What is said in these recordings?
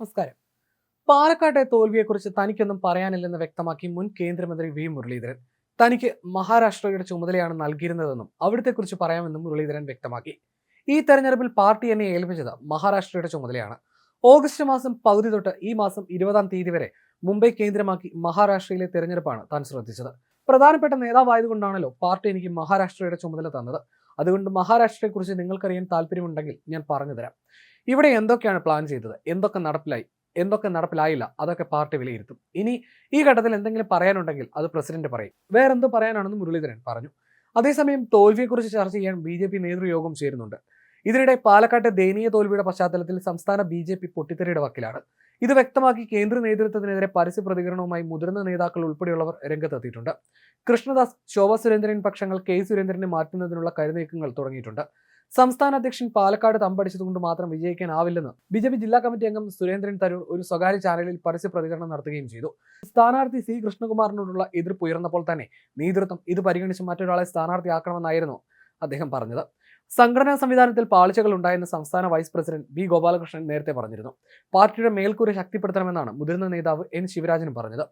നമസ്കാരം. പാലക്കാട്ടെ തോൽവിയെക്കുറിച്ച് തനിക്കൊന്നും പറയാനില്ലെന്ന് വ്യക്തമാക്കി മുൻ കേന്ദ്രമന്ത്രി വി. മുരളീധരൻ. തനിക്ക് മഹാരാഷ്ട്രയുടെ ചുമതലയാണ് നൽകിയിരുന്നതെന്നും അവിടത്തെക്കുറിച്ച് പറയാമെന്നും മുരളീധരൻ വ്യക്തമാക്കി. ഈ തെരഞ്ഞെടുപ്പിൽ പാർട്ടി എന്നെ ഏൽപ്പിച്ചത് മഹാരാഷ്ട്രയുടെ ചുമതലയാണ്. ഓഗസ്റ്റ് മാസം പകുതി തൊട്ട് ഈ മാസം ഇരുപതാം തീയതി വരെ മുംബൈ കേന്ദ്രമാക്കി മഹാരാഷ്ട്രയിലെ തെരഞ്ഞെടുപ്പാണ് താൻ ശ്രദ്ധിച്ചത്. പ്രധാനപ്പെട്ട നേതാവായതുകൊണ്ടാണല്ലോ പാർട്ടി എനിക്ക് മഹാരാഷ്ട്രയുടെ ചുമതല തന്നത്. അതുകൊണ്ട് മഹാരാഷ്ട്രയെക്കുറിച്ച് നിങ്ങൾക്കറിയാൻ താല്പര്യമുണ്ടെങ്കിൽ ഞാൻ പറഞ്ഞു തരാം. ഇവിടെ എന്തൊക്കെയാണ് പ്ലാൻ ചെയ്തത്? എന്തൊക്കെ നടപ്പിലായി? എന്തൊക്കെ നടപ്പിലായില്ല? അതൊക്കെ പാർട്ടി വിലയിരുത്തും. ഇനി ഈ ഘട്ടത്തിൽ എന്തെങ്കിലും പറയാനുണ്ടെങ്കിൽ അത് പ്രസിഡന്റ് പറയും. വേറെന്തോ പറയാനാണെന്ന് മുരളീധരൻ പറഞ്ഞു. അതേസമയം തോൽവിയെക്കുറിച്ച് ചർച്ച ചെയ്യാൻ ബി ജെ പി നേതൃയോഗം ചേരുന്നുണ്ട്. ഇതിനിടെ പാലക്കാട്ടെ ദയനീയ തോൽവിയുടെ പശ്ചാത്തലത്തിൽ സംസ്ഥാന ബി ജെ പി പൊട്ടിത്തെറിയുടെ വക്കിലാണ്. ഇത് വ്യക്തമാക്കി കേന്ദ്ര നേതൃത്വത്തിനെതിരെ പരസ്യ പ്രതികരണവുമായി മുതിർന്ന നേതാക്കൾ ഉൾപ്പെടെയുള്ളവർ രംഗത്തെത്തിയിട്ടുണ്ട്. കൃഷ്ണദാസ് ശോഭ സുരേന്ദ്രൻ പക്ഷങ്ങൾ കെ സുരേന്ദ്രനെ മാറ്റുന്നതിനുള്ള കരുനീക്കങ്ങൾ തുടങ്ങിയിട്ടുണ്ട്. സംസ്ഥാന അധ്യക്ഷൻ പാലക്കാട് തമ്പടിച്ചതുകൊണ്ട് മാത്രം വിജയിക്കാനാവില്ലെന്ന് ബി ജെ പി ജില്ലാ കമ്മിറ്റി അംഗം സുരേന്ദ്രൻ തരൂർ ഒരു സ്വകാര്യ ചാനലിൽ പരസ്യ പ്രതികരണം നടത്തുകയും ചെയ്തു. സ്ഥാനാർത്ഥി സി കൃഷ്ണകുമാറിനോടുള്ള എതിർപ്പ് ഉയർന്നപ്പോൾ തന്നെ നേതൃത്വം ഇത് പരിഗണിച്ച് മറ്റൊരാളെ സ്ഥാനാർത്ഥിയാക്കണമെന്നായിരുന്നു അദ്ദേഹം പറഞ്ഞത്. സംഘടനാ സംവിധാനത്തിൽ പാളിച്ചകൾ ഉണ്ടായെന്ന് സംസ്ഥാന വൈസ് പ്രസിഡന്റ് ബി ഗോപാലകൃഷ്ണൻ നേരത്തെ പറഞ്ഞിരുന്നു. പാർട്ടിയുടെ മേൽക്കൂര ശക്തിപ്പെടുത്തണമെന്നാണ് മുതിർന്ന നേതാവ് എൻ ശിവരാജനും പറഞ്ഞത്.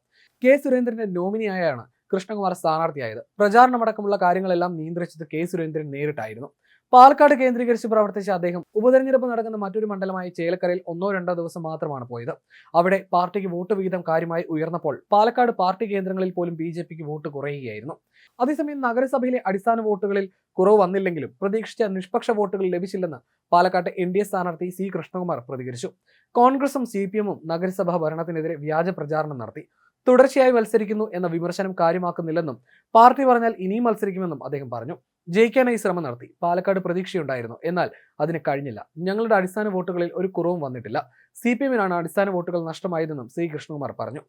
കെ സുരേന്ദ്രന്റെ നോമിനിയായാണ് കൃഷ്ണകുമാർ സ്ഥാനാർത്ഥിയായത്. പ്രചാരണമടക്കമുള്ള കാര്യങ്ങളെല്ലാം നിയന്ത്രിച്ചത് കെ സുരേന്ദ്രൻ നേരിട്ടായിരുന്നു. പാലക്കാട് കേന്ദ്രീകരിച്ച് പ്രവർത്തിച്ച അദ്ദേഹം ഉപതെരഞ്ഞെടുപ്പ് നടക്കുന്ന മറ്റൊരു മണ്ഡലമായ ചേലക്കരയിൽ ഒന്നോ രണ്ടോ ദിവസം മാത്രമാണ് പോയത്. അവിടെ പാർട്ടിക്ക് വോട്ട് വിഹിതം കാര്യമായി ഉയർന്നപ്പോൾ പാലക്കാട് പാർട്ടി കേന്ദ്രങ്ങളിൽ പോലും ബി ജെ പിക്ക് വോട്ട് കുറയുകയായിരുന്നു. അതേസമയം നഗരസഭയിലെ അടിസ്ഥാന വോട്ടുകളിൽ കുറവ് വന്നില്ലെങ്കിലും പ്രതീക്ഷിച്ച നിഷ്പക്ഷ വോട്ടുകൾ ലഭിച്ചില്ലെന്ന് പാലക്കാട്ട് എൻ ഡി എ സ്ഥാനാർത്ഥി സി കൃഷ്ണകുമാർ പ്രതികരിച്ചു. കോൺഗ്രസും സി പി എമ്മും നഗരസഭാ ഭരണത്തിനെതിരെ വ്യാജ പ്രചാരണം നടത്തി. തുടർച്ചയായി മത്സരിക്കുന്നു എന്ന വിമർശനം കാര്യമാക്കുന്നില്ലെന്നും പാർട്ടി പറഞ്ഞാൽ ഇനിയും മത്സരിക്കുമെന്നും അദ്ദേഹം പറഞ്ഞു. ജയിക്കാനായി ശ്രമം നടത്തി. പാലക്കാട് പ്രതീക്ഷയുണ്ടായിരുന്നു. എന്നാൽ അതിന് കഴിഞ്ഞില്ല. ഞങ്ങളുടെ അടിസ്ഥാന വോട്ടുകളിൽ ഒരു കുറവും വന്നിട്ടില്ല. സി പി എമ്മിനാണ് അടിസ്ഥാന വോട്ടുകൾ നഷ്ടമായതെന്നും ശ്രീ കൃഷ്ണകുമാർ പറഞ്ഞു.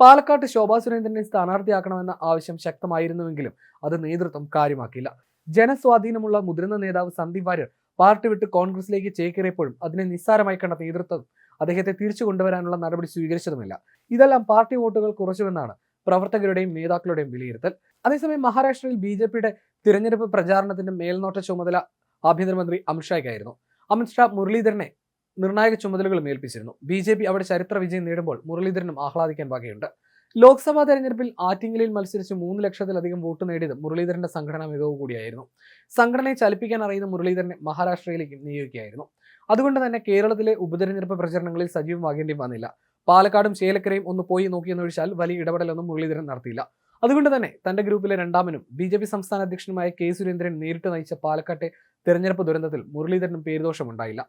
പാലക്കാട്ട് ശോഭാ സുരേന്ദ്രനെ സ്ഥാനാർത്ഥിയാക്കണമെന്ന ആവശ്യം ശക്തമായിരുന്നുവെങ്കിലും അത് നേതൃത്വം കാര്യമാക്കിയില്ല. ജനസ്വാധീനമുള്ള മുതിർന്ന നേതാവ് സന്ദീപ് വാര്യർ പാർട്ടി വിട്ട് കോൺഗ്രസിലേക്ക് ചേക്കേറിയപ്പോഴും അതിനെ നിസ്സാരമായി കണ്ട നേതൃത്വം അദ്ദേഹത്തെ തിരിച്ചു കൊണ്ടുവരാനുള്ള നടപടി സ്വീകരിച്ചതുമില്ല. ഇതെല്ലാം പാർട്ടി വോട്ടുകൾ കുറച്ചുവെന്നാണ് പ്രവർത്തകരുടെയും നേതാക്കളുടെയും വിലയിരുത്തൽ. അതേസമയം മഹാരാഷ്ട്രയിൽ ബി ജെ പിയുടെ തിരഞ്ഞെടുപ്പ് പ്രചാരണത്തിന്റെ മേൽനോട്ട ചുമതല ആഭ്യന്തരമന്ത്രി അമിത്ഷായ്ക്കായിരുന്നു അമിത്ഷാ മുരളീധരനെ നിർണായക ചുമതലകളും ഏൽപ്പിച്ചിരുന്നു. ബി ജെ പി അവിടെ ചരിത്ര വിജയം നേടുമ്പോൾ മുരളീധരനും ആഹ്ലാദിക്കാൻ വകയുണ്ട്. ലോക്സഭാ തെരഞ്ഞെടുപ്പിൽ ആറ്റിങ്ങലിൽ മത്സരിച്ച് മൂന്ന് ലക്ഷത്തിലധികം വോട്ട് നേടിയത് മുരളീധരന്റെ സംഘടനാ മികവ് കൂടിയായിരുന്നു. സംഘടനയെ ചലിപ്പിക്കാൻ അറിയുന്ന മുരളീധരനെ മഹാരാഷ്ട്രയിലേക്ക് നിയോഗിക്കുകയായിരുന്നു. അതുകൊണ്ട് തന്നെ കേരളത്തിലെ ഉപതെരഞ്ഞെടുപ്പ് പ്രചരണങ്ങളിൽ സജീവമാകേണ്ടി വന്നില്ല. പാലക്കാടും ചേലക്കരയും ഒന്ന് പോയി നോക്കിയെന്നൊഴിച്ചാൽ വലിയ ഇടപെടലൊന്നും മുരളീധരൻ നടത്തിയില്ല. അതുകൊണ്ട് തന്നെ തന്റെ ഗ്രൂപ്പിലെ രണ്ടാമനും ബി ജെ പി സംസ്ഥാന അധ്യക്ഷനുമായ കെ സുരേന്ദ്രൻ നേരിട്ട് നയിച്ച പാലക്കാട്ടെ തെരഞ്ഞെടുപ്പ് ദുരന്തത്തിൽ മുരളീധരനും പേരുദോഷമുണ്ടായില്ല.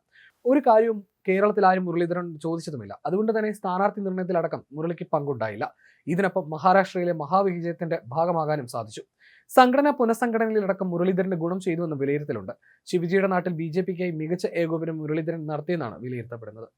ഒരു കാര്യവും കേരളത്തിൽ ആരും മുരളീധരൻ ചോദിച്ചതുമില്ല. അതുകൊണ്ട് തന്നെ സ്ഥാനാർത്ഥി നിർണയത്തിലടക്കം മുരളിക്ക് പങ്കുണ്ടായില്ല. ഇതിനൊപ്പം മഹാരാഷ്ട്രയിലെ മഹാവിജയത്തിന്റെ ഭാഗമാകാനും സാധിച്ചു. സംഘടനാ പുനഃസംഘടനയിലടക്കം മുരളീധരന് ഗുണം ചെയ്തുവെന്ന് വിലയിരുത്തലുണ്ട്. ശിവജിയുടെ നാട്ടിൽ ബി ജെ പിക്കായി മികച്ച ഏകോപനം മുരളീധരൻ നടത്തിയെന്നാണ് വിലയിരുത്തപ്പെടുന്നത്.